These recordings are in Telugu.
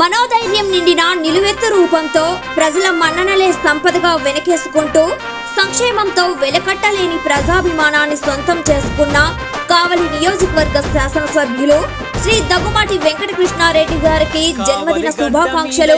మనోధైర్యం నిండిన నిలువెత్తు రూపంతో ప్రజల మన్ననలే సంపదగా వెనకేసుకుంటూ సంక్షేమంతో వెలకట్టలేని ప్రజాభిమానాన్ని సొంతం చేసుకున్న కావలి నియోజకవర్గ శాసనసభ్యులు శ్రీ దగ్గుమాటి వెంకటకృష్ణారెడ్డి గారికి జన్మదిన శుభాకాంక్షలు.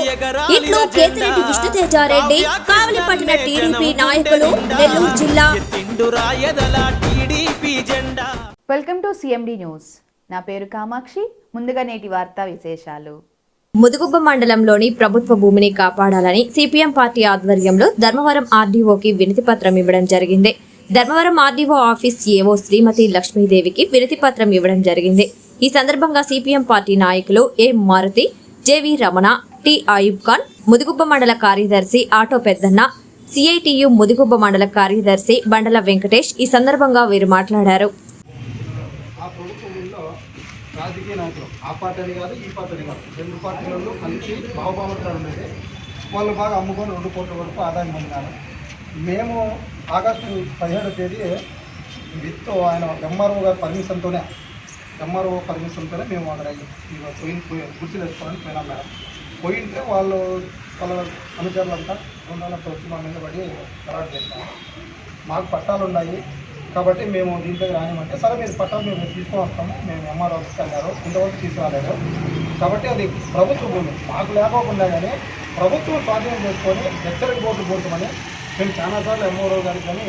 ఇట్లు కేతిరెడ్డి విష్ణుతేజారెడ్డి కావలి పట్టిన టీడీపీ నాయకులు నెల్లూరు జిల్లా. తిండురాయదల టీడీపీ జెండా. Welcome to CMD news. నా పేరు కామాక్షి. ముందుగా నేటి వార్తా విశేషాలు. ముదుగుబ్బ మండలంలోని ప్రభుత్వ భూమిని కాపాడాలని సిపిఎం పార్టీ ఆధ్వర్యంలో ధర్మవరం ఆర్డీఓకి వినతి పత్రం ఇవ్వడం జరిగింది. Dharmavaram RDO office AO Srimati లక్ష్మీదేవికి వినతి పత్రం ఇవ్వడం జరిగింది. ఈ సందర్భంగా సిపిఎం పార్టీ నాయకులు A Maruti JV Ramana T Ayub Khan Mudugubba మండల కార్యదర్శి ఆటో పెద్దన్న సిఐటియు ముదుగుబ్బ మండల కార్యదర్శి బండల వెంకటేష్ ఈ సందర్భంగా వీరు మాట్లాడారు. రాజకీయ నాయకులు. ఆ పార్టీ అని కాదు ఈ పార్టీ అని కాదు. రెండు పార్టీలలో కలిసి భావభావత్రాలు ఉండేది వాళ్ళు బాగా అమ్ముకొని రెండు కోట్ల వరకు ఆదాయం పొందినారు. మేము ఆగస్టు పదిహేడో తేదీ విత్ ఆయన ఎంఆర్ఓ గారి పర్మిషన్తోనే ఎంఆర్ఓ పర్మిషన్తోనే మేము అక్కడ పోయిన పోయి పోయి గుర్తులు పోయినాం మేడం. పోయింటే వాళ్ళు వాళ్ళ అనుచరులంతా గుండాలంతా వచ్చి మా మీద పడి ఖరారు చేసినారు మాకు పట్టాలు ఉన్నాయి. కాబట్టి మేము దీంట్లోకి రానిమంటే సరే మీరు పట్టాలు మేము తీసుకొని వస్తాము మేము ఎంఆర్ ఆఫీస్కి వెళ్ళారు ఇంతవరకు తీసుకురాలేదు. కాబట్టి అది ప్రభుత్వ భూమి. మాకు లేకోకుండా కానీ ప్రభుత్వం స్వాధీనం చేసుకొని హెచ్చరిక బోర్డు పోతామని మేము చాలాసార్లు ఎంఓఓ గారికి కానీ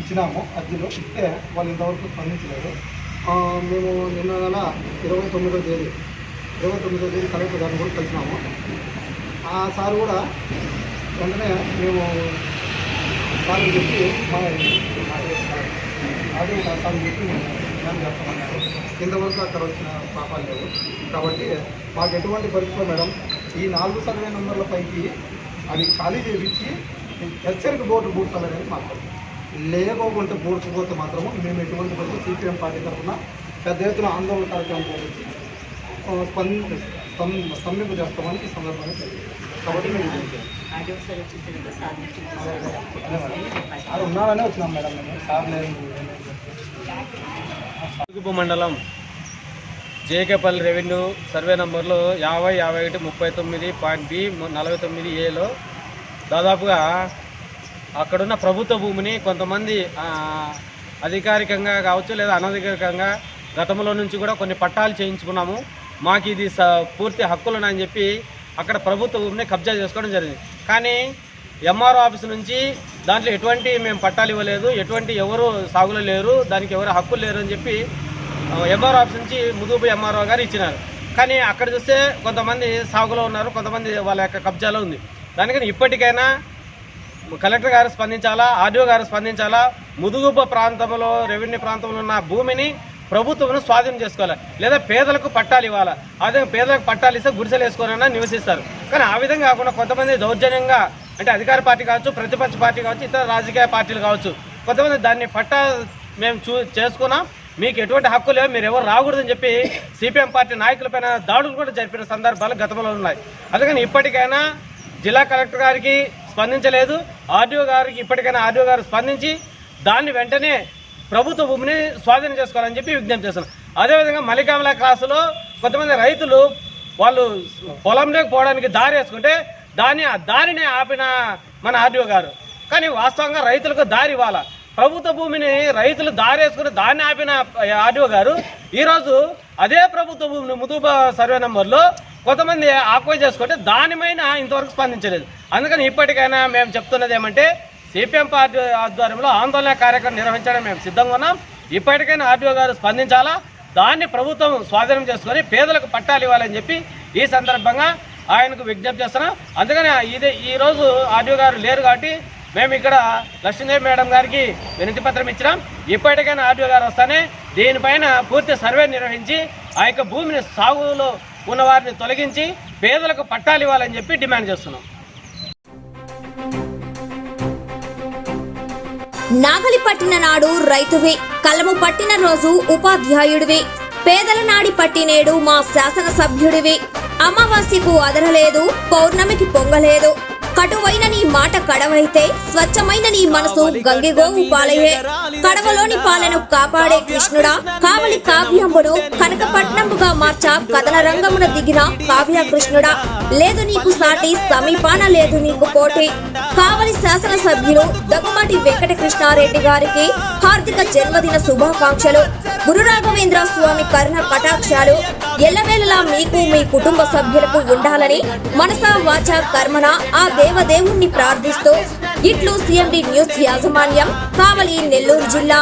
ఇచ్చినాము అర్జీలు ఇస్తే వాళ్ళు ఇంతవరకు స్పందించలేదు. మేము నిన్న నెల ఇరవై తొమ్మిదో తేదీ ఇరవై తొమ్మిదో తేదీ కలెక్టర్ గారిని కూడా కలిసినాము. ఆ సార్ కూడా వెంటనే మేము సార్కి చెప్పి మా అదే సార్కి చెప్పి మేము చేస్తామన్నారు ఇంతవరకు అక్కడ వచ్చిన పాపాలు లేవు. కాబట్టి మాకు ఎటువంటి పరిస్థితుల్లో మేడం ఈ నాలుగు సర్వే నెంబర్ల పైకి అవి ఖాళీ చేయించి హెచ్చరిక బోర్డు పూడ్చాలనేది మాకు లేకపోతే పూడ్చకపోతే మాత్రము మేము ఎటువంటి పరిస్థితి సిపిఎం పార్టీ తరఫున పెద్ద ఎత్తున ఆందోళన కార్యక్రమం చేసి స్పంది స్తం- స్తంభింప చేస్తామని ఈ సందర్భంగా కాబట్టి మేము ఉన్నారనే వచ్చినాం మేడం మేము. సార్ లేదు ముదుగుపు మండలం జేకేపల్లి రెవెన్యూ సర్వే నంబర్లు యాభై యాభై ఒకటి ముప్పై తొమ్మిది పాయింట్ బి నలభై తొమ్మిది ఏలో దాదాపుగా అక్కడున్న ప్రభుత్వ భూమిని కొంతమంది అధికారికంగా కావచ్చు లేదా అనధికారికంగా గతంలో నుంచి కూడా కొన్ని పట్టాలు చేయించుకున్నాము. మాకు ఇది స పూర్తి హక్కులున్నాయని చెప్పి అక్కడ ప్రభుత్వ భూమిని కబ్జా చేసుకోవడం జరిగింది. కానీ ఎంఆర్ఓ ఆఫీస్ నుంచి దాంట్లో ఎటువంటి మేము పట్టాలు ఇవ్వలేదు ఎటువంటి ఎవరు సాగులో లేరు దానికి ఎవరు హక్కులు లేరు అని చెప్పి ఎంఆర్ఓ ఆఫీస్ నుంచి ముదుపు ఎంఆర్ఓ గారు ఇచ్చినారు. కానీ అక్కడ చూస్తే కొంతమంది సాగులో ఉన్నారు కొంతమంది వాళ్ళ యొక్క కబ్జాలో ఉంది. దానికని ఇప్పటికైనా కలెక్టర్ గారు స్పందించాలా ఆర్డీఓ గారు స్పందించాలా ముదుగుబ ప్రాంతంలో రెవెన్యూ ప్రాంతంలో ఉన్న భూమిని ప్రభుత్వం స్వాధీనం చేసుకోవాలి? లేదా పేదలకు పట్టాలు ఇవ్వాలి? అదే పేదలకు పట్టాలు ఇస్తే గుడిసెలు వేసుకొనైనా నివసిస్తారు. కానీ ఆ విధంగా కాకుండా కొంతమంది దౌర్జన్యంగా అంటే అధికార పార్టీ కావచ్చు ప్రతిపక్ష పార్టీ కావచ్చు ఇతర రాజకీయ పార్టీలు కావచ్చు. కొంతమంది దాన్ని పట్టా మేము చూ చేసుకున్నాం. మీకు ఎటువంటి హక్కు లేవు మీరు ఎవరు రాకూడదని చెప్పి సిపిఎం పార్టీ నాయకులపైన దాడులు కూడా జరిపిన సందర్భాలు గతంలో ఉన్నాయి. అందుకని ఇప్పటికైనా జిల్లా కలెక్టర్ గారికి స్పందించలేదు ఆర్డీఓ గారికి ఇప్పటికైనా ఆర్డీఓ గారు స్పందించి దాన్ని వెంటనే ప్రభుత్వ భూమిని స్వాధీనం చేసుకోవాలని చెప్పి విజ్ఞప్తి చేస్తున్నాం. అదేవిధంగా మలికామల క్రాసులో కొంతమంది రైతులు వాళ్ళు పొలంలోకి పోవడానికి దారి వేసుకుంటే దాని ఆ దారిని ఆపిన మన ఆర్డీఓ గారు. కానీ వాస్తవంగా రైతులకు దారి ఇవ్వాల. ప్రభుత్వ భూమిని రైతులు దారి వేసుకుని దాన్ని ఆపిన ఆర్డీఓ గారు ఈరోజు అదే ప్రభుత్వ భూమిని ముదుబ సర్వే నెంబర్లో కొంతమంది ఆక్వై చేసుకుంటే దానిపైన ఇంతవరకు స్పందించలేదు. అందుకని ఇప్పటికైనా మేము చెప్తున్నది ఏమంటే సిపిఎం పార్టీ ఆధ్వర్యంలో ఆందోళన కార్యక్రమం నిర్వహించడం మేము సిద్ధంగా ఉన్నాం. ఇప్పటికైనా ఆర్డీఓ గారు స్పందించాలా? దాన్ని ప్రభుత్వం స్వాధీనం చేసుకొని పేదలకు పట్టాలు ఇవ్వాలని చెప్పి ఈ సందర్భంగా ఆయనకు విజ్ఞప్తి చేస్తున్నా. అందుకని ఇదే ఈరోజు ఆర్డీఓ గారు లేరు కాబట్టి మేము ఇక్కడ లక్ష్మీదేవి మేడం గారికి వినతి పత్రం ఇచ్చినాం. ఇప్పటికైనా ఆర్డీఓ గారు వస్తానే దీనిపైన పూర్తి సర్వే నిర్వహించి ఆ యొక్క భూమిని సాగులో ఉన్న వారిని తొలగించి పేదలకు పట్టాలు ఇవ్వాలని చెప్పి డిమాండ్ చేస్తున్నాం. నాగలి పట్టిన నాడు రైతువే కలము పట్టిన రోజు ఉపాధ్యాయుడివే. పేదల నాడి పట్టినేడు మా శాసన సభ్యుడివి అమావాస్యకు అదరలేదు పౌర్ణమికి పొంగలేదు. కటువైన నీ మాట కడవైతే స్వచ్ఛమైన నీ మనసు గంగిగోవు పాలయే కడవలోని పాలను కాపాడే కృష్ణుడా. కావలి కావ్యంబును కనకపట్నంబుగా మార్చ కథన రంగమున దిగిన కావ్య కృష్ణుడా లేదు నీకు సాటి సమీపాన లేదు నీకు పోటీ. కావలి శాసనసభ్యులు దగ్గుమాటి వెంకటకృష్ణారెడ్డి గారికి హార్దిక జన్మదిన శుభాకాంక్షలు. గురు రాఘవేంద్ర స్వామి కరుణ కటాక్షాలు. ఎల్లవేళలా మీకు మీ కుటుంబ సభ్యులకు ఉండాలని మనసా వాచ కర్మన ఆ దేవదేవుణ్ణి ప్రార్థిస్తూ ఇట్లు సిఎండి న్యూస్ యాజమాన్యం కావలి నెల్లూరు జిల్లా.